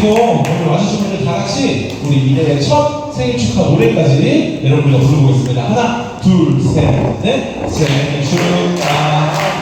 그리고 오늘 와주신 분들 다 같이 우리 미래의 첫 생일 축하 노래까지 여러분들과 부르보겠습니다. 하나, 둘, 셋, 넷. 생일 축하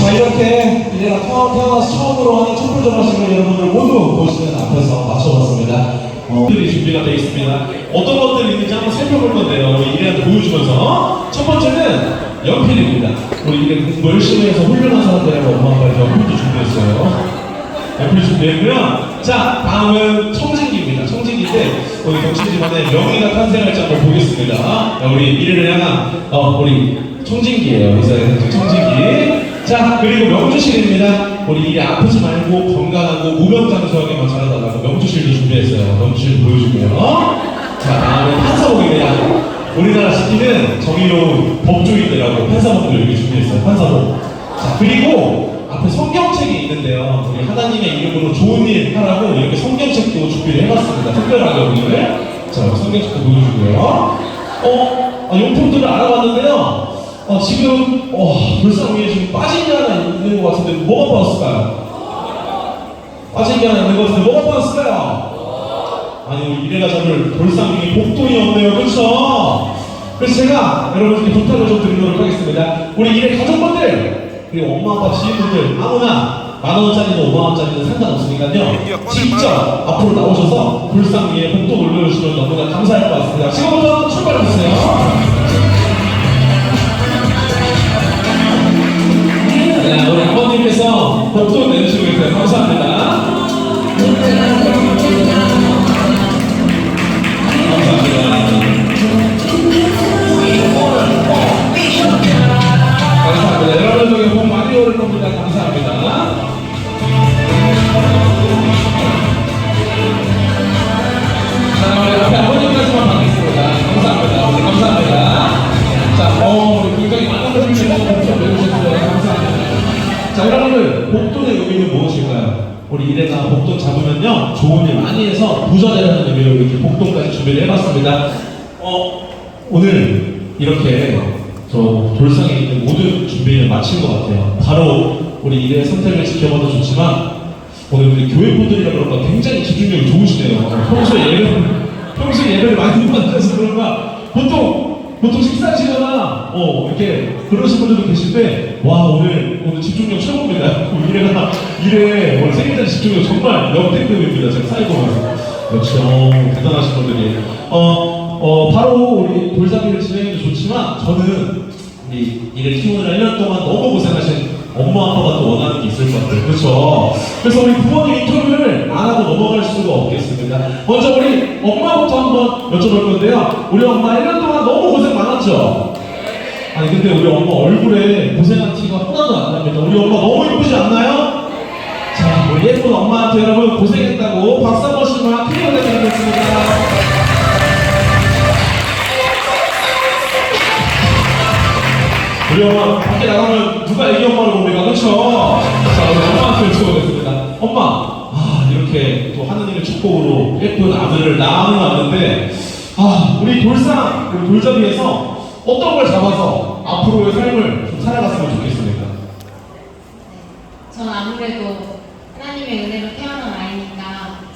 자, 이렇게 태어, 태어나서 처음으로 하는 촛불 점하시는 여러분들 모두 보시는 앞에서 맞춰봤습니다. 어, 들이 준비가 되어 있습니다. 어떤 것들이 있는지 한번 살펴볼 건데요. 우리 이래한테 보여주면서 첫 번째는 연필입니다. 우리 이래 공부 열심히 해서 훌륭한 사람들하고 엄마 아빠 연필도 준비했어요. 연필 준비했고요. 자, 다음은 청 청진기인데 우리 경신 집안에 명의가 탄생할 장을 보겠습니다. 자, 우리 미래를 향한 어, 우리 청진기예요. 이사의 청진기. 자, 그리고 명주실입니다. 우리 이래 아프지 말고 건강하고 무병장수하게만 자라달라고 명주실도 준비했어요. 명주실 보여주고요. 자, 다음은 판사복입니다. 우리나라 시키는 정의로운 법조인들하고 판사복을 이렇게 준비했어요. 판사복. 자, 그리고 앞에 성경책이 있는데요. 우리 하나님의 이름으로 좋은 일 하라고 이렇게 성경책도 준비를 해봤습니다. 특별하게 오늘. 자, 성경책도 보여주고요. 어, 아, 용품들을 알아봤는데요. 어, 지금, 어, 불상 위에 지금 빠진 게 하나 있는 것 같은데, 뭐가 빠졌을까요? 빠진 게 하나 있는 것 같은데, 뭐가 빠졌을까요? 아니, 미래가 저를 돌상 중에 복돈이 없네요. 그렇죠? 그래서 제가 여러분들께 부탁을 좀 드리도록 하겠습니다. 우리 이래 가족분들, 그리고 엄마, 아빠, 지인분들, 아무나 만 원짜리든 오만 원짜리든 상관없으니까요. 직접 앞으로 나오셔서 불상 위에 복돈 올려주시면 너무나 감사할 것 같습니다. 지금부터 복돈 잡으면요, 좋은 일 많이 해서 부자 되라는 의미로 이렇게 복돈까지 준비를 해봤습니다. 어, 오늘 이렇게 저 돌상에 있는 모든 준비를 마친 것 같아요. 바로 우리 이래 선택을 지켜봐도 좋지만 오늘 우리 교회 분들이라 그런가 굉장히 집중력이 좋으시네요. 평소에 예배를 평소에 예배를 많이 못 받아서 그런가 보통 보통 식사하시거나 어 이렇게 그러신 분들도 계신데 와 오늘 오늘 집중력 최고입니다. 우리 이래가 이래 집중력 정말 역대급입니다. 제가 보면서 역시 어, 대단하신 분들이 어. 어, 바로 우리 돌잡이를 진행해도 좋지만 저는 우리 이를 키우느라 1년 동안 너무 고생하신 엄마 아빠가 또 원하는 게 있을 것 같아요. 그렇죠? 그래서 우리 부모님 인터뷰를 안 하고 넘어갈 수가 없겠습니다. 먼저 우리 엄마부터 한번 여쭤볼 건데요. 우리 엄마 1년 동안 너무 고생 많았죠? 아니 근데 우리 엄마 얼굴에 고생한 티가 하나도 안 납니다. 우리 엄마 너무 예쁘지 않나요? 예쁜 엄마한테 여러분 고생했다고 박수 한번 주시면 크게 부탁드리겠습니다. 우리 엄마 밖에 나가면 누가 애기 엄마를 봅니까? 그렇죠? 자, 우리 엄마한테 여쭤보겠습니다. 엄마, 아, 이렇게 또 하느님의 축복으로 예쁜 아들을 낳아놨는데, 아, 우리 돌상, 우리 돌잡이에서 어떤 걸 잡아서 앞으로의 삶을 좀 살아갔으면 좋겠습니까? 저는 아무래도 하나님의 은혜로 태어난 아이니까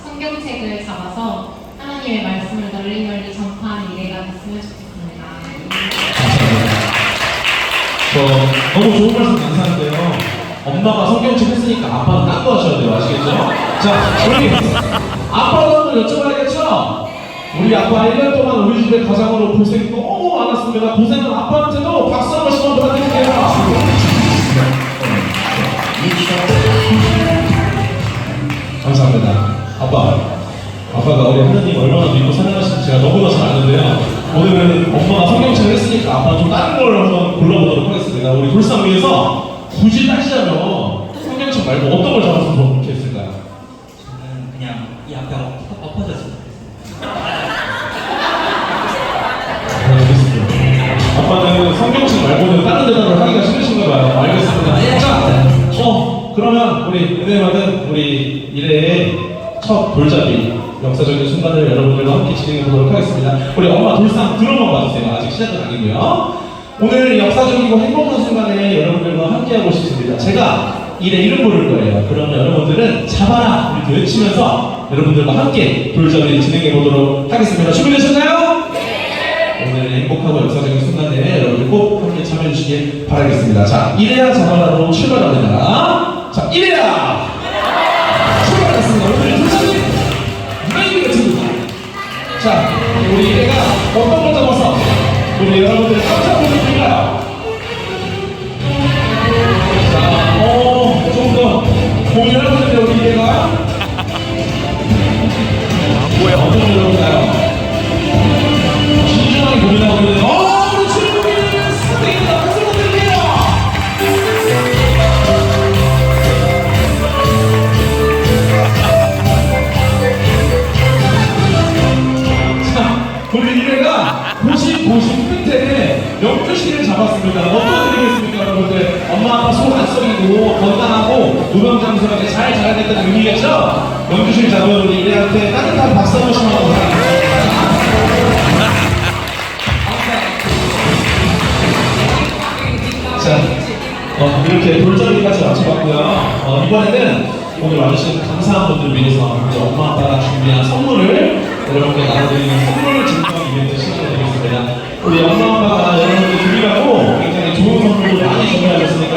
성경책을 잡아서 하나님의 말씀을 널리 널리 전파하는 미래가 됐으면 좋겠습니다. 저 너무 좋은 말씀 감사한데요. 엄마가 성경책 했으니까 아빠는 딴거 하셔야 돼요. 아시겠죠? 자, 우리 아빠도 한번 여쭤봐야겠죠? 우리 아빠 1년 동안 우리 집에 가장으로 고생 너무 많았습니다. 고생한 아빠한테도 박수 한 번씩 한번 부탁드릴게요. 감사합니다. 아빠, 아빠 좀 다른 걸 한번 골라보도록 하겠습니다. 우리 돌상 위에서 굳이 따시자면 성경책 말고 어떤 걸 잡았으면 좋겠을까요? 저는 그냥 이 앞에 엎- 엎어졌습니다. 알겠습니다. 아빠는 성경책 말고는 다른 대답을 하기가 싫으신가 봐요. 알겠습니다. 네. 자, 어, 그러면 우리 은혜만은 우리 1회의 첫 돌잡이 역사적인 순간을 여러분들과 함께 진행해 보도록 하겠습니다. 우리 엄마 돌상 들어만 봐주세요. 아직 시작은 아니고요. 오늘 역사적이고 행복한 순간에 여러분들과 함께하고 싶습니다. 제가 일의 이름 부를 거예요. 그러면 여러분들은 잡아라 이렇게 외치면서 여러분들과 함께 돌잡이를 진행해 보도록 하겠습니다. 준비되셨나요? 오늘 행복하고 역사적인 순간에 여러분들 꼭 함께 참여해 주시길 바라겠습니다. 자, 이래야 자바라로 출발합니다. 자, 이래야 출발했습니다. 우리 이래가 고심 끝에 영주씨를 잡았습니다. 어떤 의미겠습니까 여러분들? 엄마 아빠 속안 썩이고 건강하고 무병장수하게 잘 자라겠다는 의미겠죠? 영주씨를 잡은 우리 이래한테 따뜻한 박수 한번 청하고 바랍니다. 자, 어, 이렇게 돌잡이까지 맞춰봤고요. 어, 이번에는 오늘 와주신 감사한 분들 위해서 엄마 아빠가 준비한 선물을 여러분께 나눠드리는 선물 증정 이벤트 시작 우리 엄마 아빠가 여러분들 드리라고 굉장히 좋은 선물도 많이 준비하셨습니다.